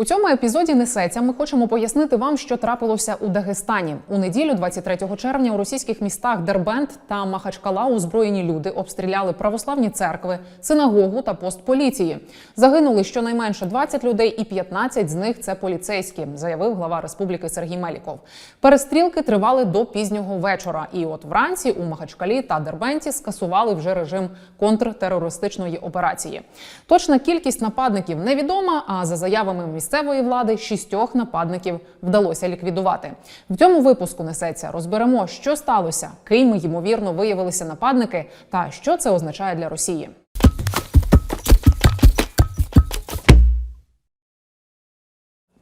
У цьому епізоді несеться. Ми хочемо пояснити вам, що трапилося у Дагестані. У неділю, 23 червня, у російських містах Дербент та Махачкала озброєні люди обстріляли православні церкви, синагогу та пост поліції. Загинули щонайменше 20 людей, і 15 з них це поліцейські, заявив глава республіки Сергій Меліков. Перестрілки тривали до пізнього вечора. І от вранці у Махачкалі та Дербенті скасували вже режим контртерористичної операції. Точна кількість нападників невідома. А за заявами місцевої влади, шістьох нападників вдалося ліквідувати. В цьому випуску несеться. Розберемо, що сталося, ким ймовірно виявилися нападники, та що це означає для Росії.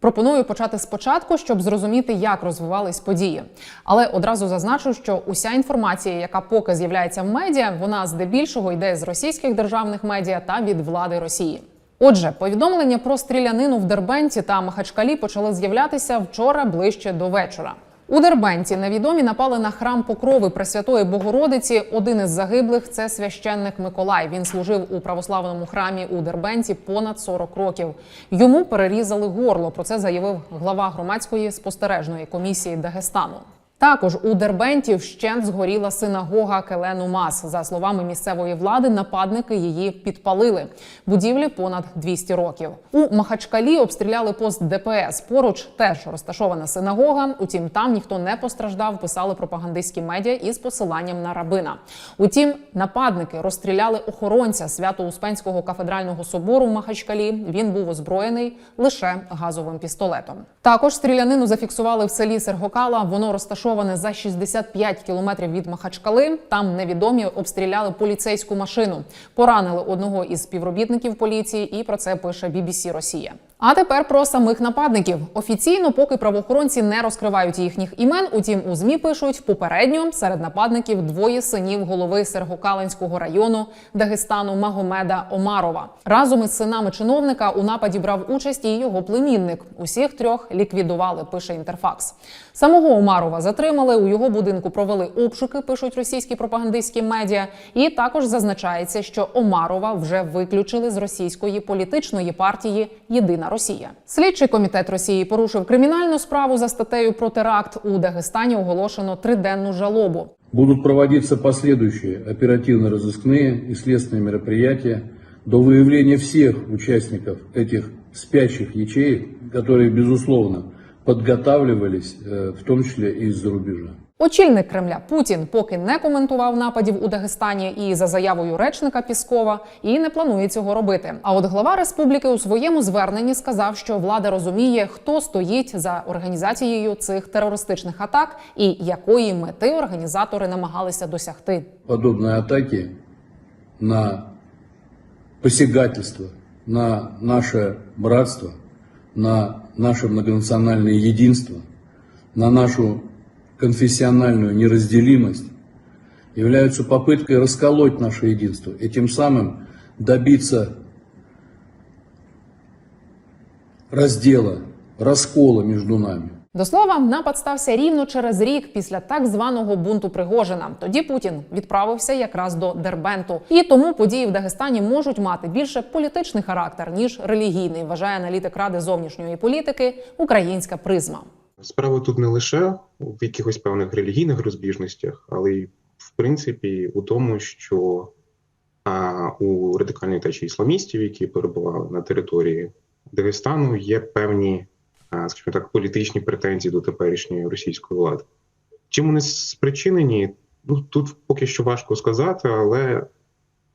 Пропоную почати спочатку, щоб зрозуміти, як розвивались події. Але одразу зазначу, що уся інформація, яка поки з'являється в медіа, вона здебільшого йде з російських державних медіа та від влади Росії. Отже, повідомлення про стрілянину в Дербенті та Махачкалі почали з'являтися вчора ближче до вечора. У Дербенті невідомі напали на храм Покрови Пресвятої Богородиці. Один із загиблих це священник Миколай. Він служив у православному храмі у Дербенті понад 40 років. Йому перерізали горло. Про це заявив глава громадської спостережної комісії Дагестану. Також у Дербенті вщент згоріла синагога Келену Мас. За словами місцевої влади, нападники її підпалили. Будівлі понад 200 років. У Махачкалі обстріляли пост ДПС. Поруч теж розташована синагога. Утім, там ніхто не постраждав. Писали пропагандистські медіа із посиланням на рабина. Утім, нападники розстріляли охоронця Свято-Успенського кафедрального собору в Махачкалі. Він був озброєний лише газовим пістолетом. Також стрілянину зафіксували в селі Сергокала. Воно розташоване за 65 кілометрів від Махачкали. Там невідомі обстріляли поліцейську машину, поранили одного із співробітників поліції, і про це пише BBC Росія. А тепер про самих нападників. Офіційно, поки правоохоронці не розкривають їхніх імен. Утім, у змі пишуть попередньо серед нападників двоє синів голови Сергокалинського району Дагестану Магомеда Омарова. Разом із синами чиновника у нападі брав участь і його племінник. Усіх трьох ліквідували. Пише інтерфакс. Самого Омарова затримали у його будинку. Провели обшуки. Пишуть російські пропагандистські медіа. І також зазначається, що Омарова вже виключили з російської політичної партії Єдина Росія. Слідчий комітет Росії порушив кримінальну справу за статтею про теракт у Дагестані. Оголошено триденну жалобу. Будут проводиться последующие оперативно-розыскные и следственные мероприятия до выявления всех участников этих спящих ячеек, которые, безусловно, подготавливались, э, в том числе и из-за рубежа. Очільник Кремля Путін поки не коментував нападів у Дагестані і за заявою речника Піскова і не планує цього робити. А от глава республіки у своєму зверненні сказав, що влада розуміє, хто стоїть за організацією цих терористичних атак і якої мети організатори намагалися досягти. Подобные атаки на посягательство на наше братство, на наше многонациональное единство, на нашу конфессиональную неразделимость являются попыткой расколоть наше единство и тем самым добиться раздела, раскола между нами. До слова, напад стався рівно через рік після так званого бунту Пригожина. Тоді Путін відправився якраз до Дербенту, і тому події в Дагестані можуть мати більше політичний характер ніж релігійний. Вважає аналітик ради зовнішньої політики Українська призма. Справа тут не лише в якихось певних релігійних розбіжностях, але й в принципі у тому, що а, у радикальної течії ісламістів, які перебували на території Дагестану, є певні, а, скажімо так, політичні претензії до теперішньої російської влади. Чим вони спричинені? Ну тут поки що важко сказати, але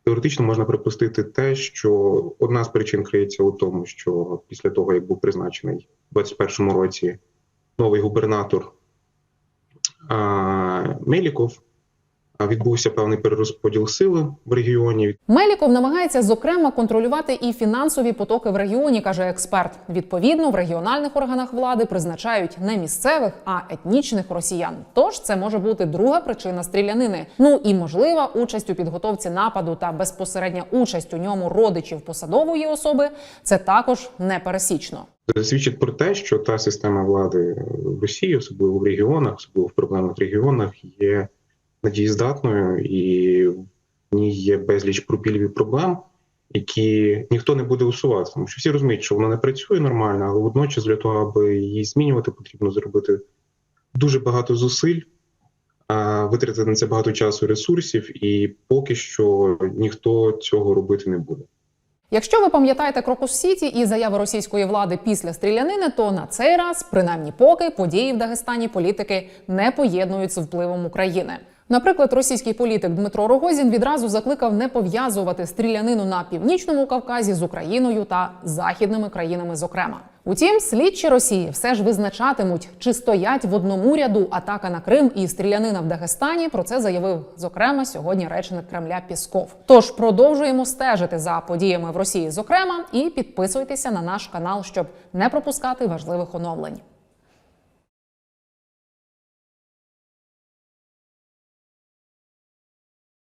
теоретично можна припустити те, що одна з причин криється у тому, що після того, як був призначений у 2021 році новий губернатор Меліков, відбувся певний перерозподіл сили в регіоні. Меліков намагається зокрема контролювати і фінансові потоки в регіоні, каже експерт. Відповідно, в регіональних органах влади призначають не місцевих, а етнічних росіян. Тож це може бути друга причина стрілянини. Ну і можлива участь у підготовці нападу та безпосередня участь у ньому родичів посадової особи. Це також непересічно. Свідчить про те, що та система влади в Росії, особливо в регіонах, особливо в проблемних регіонах, є надієздатною і в ній є безліч пропілів і проблем, які ніхто не буде усувати, тому що всі розуміють, що вона не працює нормально, але водночас для того, аби її змінювати, потрібно зробити дуже багато зусиль, витратити на це багато часу і ресурсів, і поки що ніхто цього робити не буде. Якщо ви пам'ятаєте Крокус Сіті і заяви російської влади після стрілянини, то на цей раз, принаймні поки, події в Дагестані політики не поєднують з впливом України. Наприклад, російський політик Дмитро Рогозін відразу закликав не пов'язувати стрілянину на північному Кавказі з Україною та західними країнами, зокрема. Утім, слідчі Росії все ж визначатимуть, чи стоять в одному ряду атака на Крим і стрілянина в Дагестані. Про це заявив зокрема сьогодні речник Кремля Пісков. Тож продовжуємо стежити за подіями в Росії, зокрема, і підписуйтеся на наш канал, щоб не пропускати важливих оновлень.